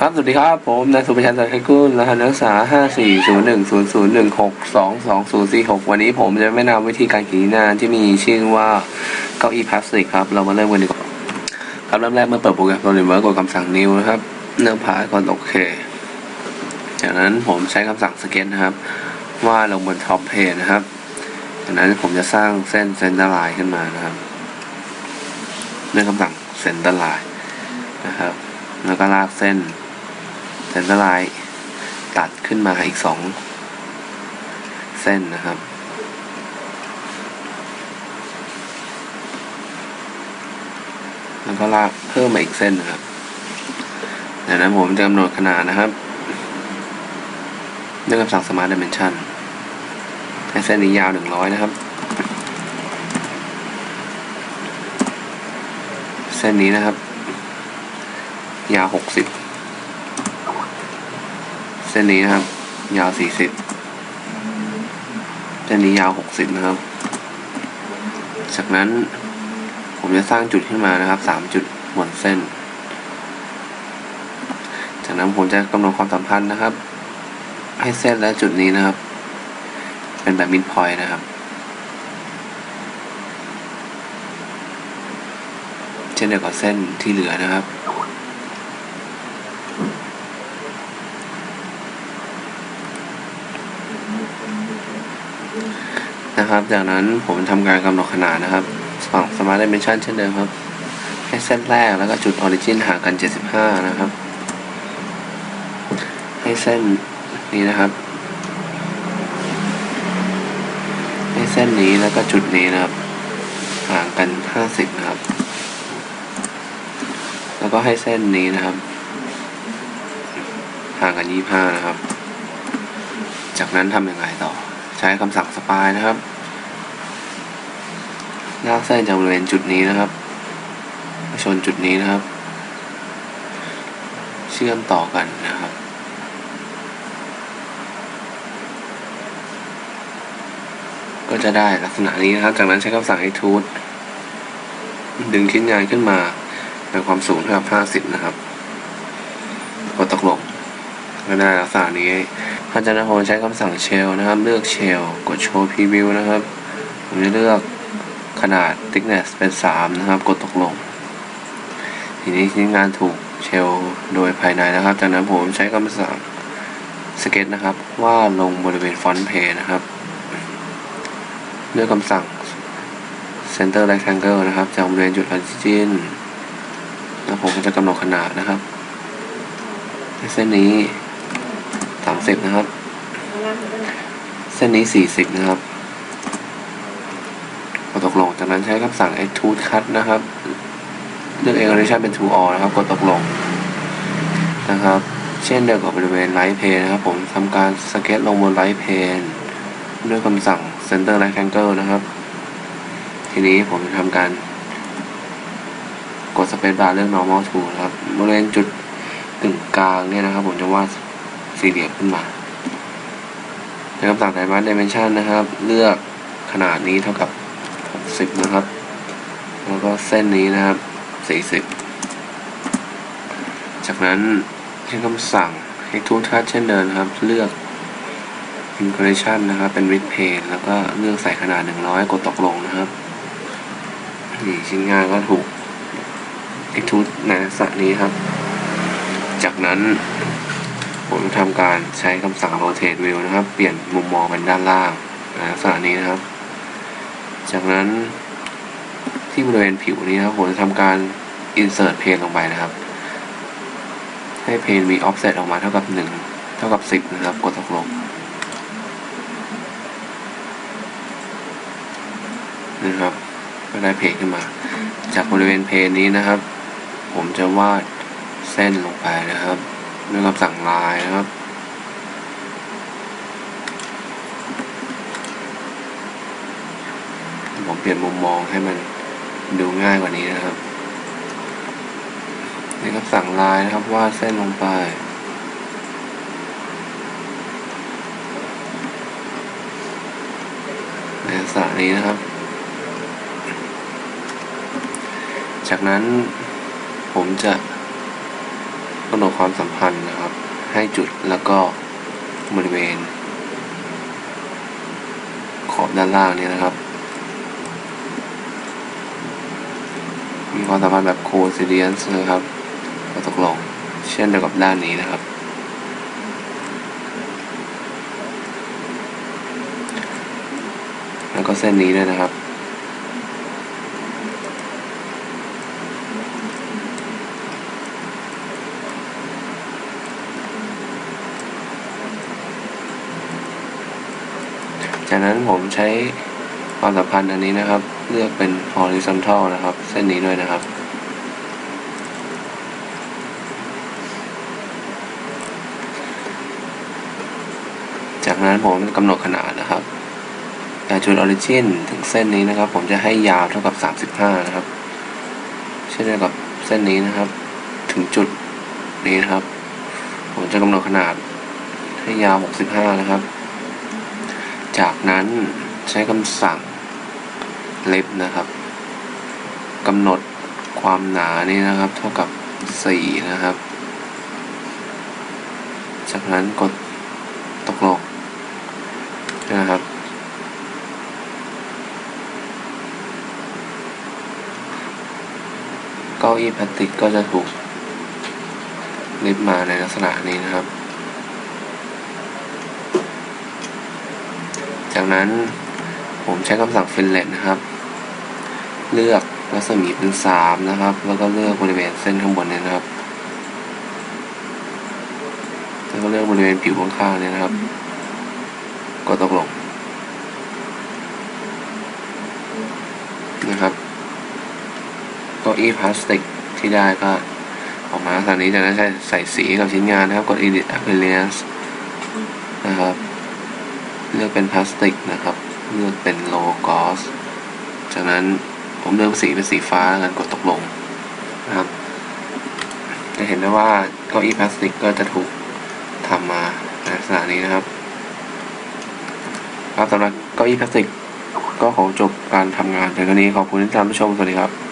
ครับ สวัสดีครับ ผมนายสุประชัยสันติกุลรหัสนักศึกษา 54010016204046วันนี้ผมจะแนะนำวิธีการเขียนานที่มีชื่อว่าเก้าอี้พลาสติกครับ เรามาเริ่มกันดีกว่าครับเริ่มแรกเมื่อเปิดโปรแกรมโปรแกรมเวิร์กกดคำสั่ง new นะครับ เริ่มผ่านกดโอเค จากนั้นผมใช้คำสั่งสเก็ตนะครับวาดลงบนท็อปเพจนะครับ จากนั้นผมจะสร้างเส้นเซนเตอร์ไลน์ขึ้นมานะครับด้วยคำสั่งเซนเตอร์ไลน์นะครับแล้วก็ลากเส้น เซนเตอร์ไลน์ตัดขึ้นมาอีกสองเส้นนะครับ แล้วก็ลากเพิ่มมาอีกเส้นนะครับจากนั้นะผมจะกำหนดขนาดนะครับด้วยคำสั่ง smart dimension ให้เส้นนี้ยาว 100 นะครับ เส้นนี้นะครับ ยาว 60เส้นนี้นะครับ ยาว40เส้นนี้ยาว60นะครับ จากนั้นผมจะสร้างจุดขึ้นมานะครับ3จุดบนเส้น จากนั้นผมจะกำหนดความสัมพันธ์นะครับ ให้เส้นและจุดนี้นะครับ เป็นแบบมิดพอยต์นะครับ เช่นเดียวกับเส้นที่เหลือนะครับ นะครับ จากนั้นผมทำการกำหนดขนาดนะครับฝั่ง Smart Dimension เช่นเดิมครับให้เส้นแรกแล้วก็จุด Origin ห่างกัน 75 นะครับ ให้เส้นนี้นะครับ ให้เส้นนี้แล้วก็จุดนี้นะครับ ห่างกัน 50 นะครับ แล้วก็ให้เส้นนี้นะครับ ห่างกัน 25 นะครับ จากนั้นทำยังไงต่อ ใช้คำสั่งสปายนะครับ ลากเส้นจากบริเวณจุดนี้นะครับมาชนจุดนี้นะครับ เชื่อมต่อกันนะครับก็จะได้ลักษณะนี้นะครับ จากนั้นใช้คำสั่งให้ทูตดึงชิ้นงานขึ้นมาในความสูงเท่ากับ 50 นะครับ ก็ได้ลักษณะนี้อาจารย์ผมใช้คำสั่งเชลนะครับ เลือกเชลกดโชว์พรีวิวนะครับ ผมจะเลือกขนาด thickness เป็น 3 นะครับ กดตกลง ทีนี้ชิ้นงานถูกเชลโดยภายในนะครับ จากนั้นผมใช้คำสั่งสเก็ตนะครับวาดลงบริเวณฟอนต์เพย์นะครับ ด้วยคำสั่ง center rectangle นะครับ จากบริเวณจุด origin แล้วผมก็จะกำหนดขนาดนะครับ เส้นนี้ 30นะครับ เส้นนี้40นะครับกดตกลง จากนั้นใช้คำสั่ง extrude cut นะครับ เลือก elevation เป็น to all นะครับ กดตกลงนะครับ เช่นเดียวกับบริเวณ right plane นะครับ ผมทำการสเก็ตลงบน right plane ด้วยคำสั่ง center rectangle นะครับ ทีนี้ผมจะทำการกด space bar เลือก normal to นะครับบริเวณจุดกึ่งกลางเนี่ยนะครับ ผมจะวาด สี่เหลี่ยมขึ้นมาในคำสั่ง dimension dimension นะครับ เลือกขนาดนี้เท่ากับ 60 นะครับ แล้วก็เส้นนี้นะครับ 40 จากนั้นใช้คำสั่งให้ทุกท่าเช่นเดิมนครับ เลือก inclination นะครับ เป็น width plane แล้วก็เลือกใส่ขนาด 100 กดตกลงนะครับนี่ชิ้นงานก็ถูก extrude ในลักษณะนี้ครับ จากนั้น ผมทำการใช้คำสั่ง rotate view นะครับ เปลี่ยนมุมมองเป็นด้านล่างในลักษณะนี้นะครับ จากนั้นที่บริเวณผิวนี้นะครับผมจะทำการ insert plane ลงไปนะครับ ให้ plane มี offset ออกมาเท่ากับ 1 เท่ากับ 10 นะครับ กดตกลงนะครับ ก็ได้เพลขึ้นมา จากบริเวณเพลนี้นะครับ ผมจะวาดเส้นลงไปนะครับ ด้วยคำสั่งลายนะครับผมเปลี่ยนมุมมองให้มันดูง่ายกว่านี้นะครับนี่คำสั่งลายนะครับวาดเส้นลงไป ในลักษณะนี้นะครับ จากนั้นผมจะำหนดความสัมพันธ์นะครับ ให้จุดแล้วก็บริเวณ ขอบด้านล่างนี้นะครับ มีความสัมพันธ์แบบ coincidence นะครับก็ตกลงเช่นเดียวกับด้านนี้นะครับ แล้วก็เส้นนี้ด้วยนะครับ จากนั้นผมใช้ความสัมพันธ์อันนี้นะครับ เลือกเป็น horizontal นะครับ เส้นนี้ด้วยนะครับ จากนั้นผมกำหนดขนาดนะครับจากจุด origin ถึงเส้นนี้นะครับ ผมจะให้ยาวเท่ากับ 35 นะครับ เช่นเดียวกับเส้นนี้นะครับ ถึงจุดนี้นะครับ ผมจะกำหนดขนาดให้ยาว 65 นะครับ จากนั้นใช้คำสั่ง left นะครับกำหนดความหนานี่นะครับ เท่ากับ 4 นะครับ จากนั้นกดตกลงนะครับ เก้าอี้พลาสติกก็จะถูกลิฟมาในลักษณะนี้นะครับ จากนั้นผมใช้คำสั่ง fillet นะครับ เลือกรัศมีเป็นสามนะครับ แล้วก็เลือกบริเวณเส้นข้างบนเนี่ยนะครับ แล้วก็เลือกบริเวณผิวข้างๆเนี่ยนะครับ กดตกลงนะครับก้าอี้พลาสติกที่ได้ก็ออกมาลักษณะนี้จากนั้นใช้ใส่สีกับชิ้นงานนะครับ กด edit appearance นะครับ เลือกเป็นพลาสติกนะครับ เลือกเป็นโลกอสจากนั้นผมเลือกสีเป็นสีฟ้าแล้วกันกดตกลงนะครับ จะเห็นได้ว่าเก้าอี้พลาสติกก็จะถูกทำมาในลักษณะนี้นะครับครับสำหรับเก้าอี้พลาสติกก็ขอจบการทำงานในครั้งนี้ขอบคุณที่ตามรับชมสวัสดีครับ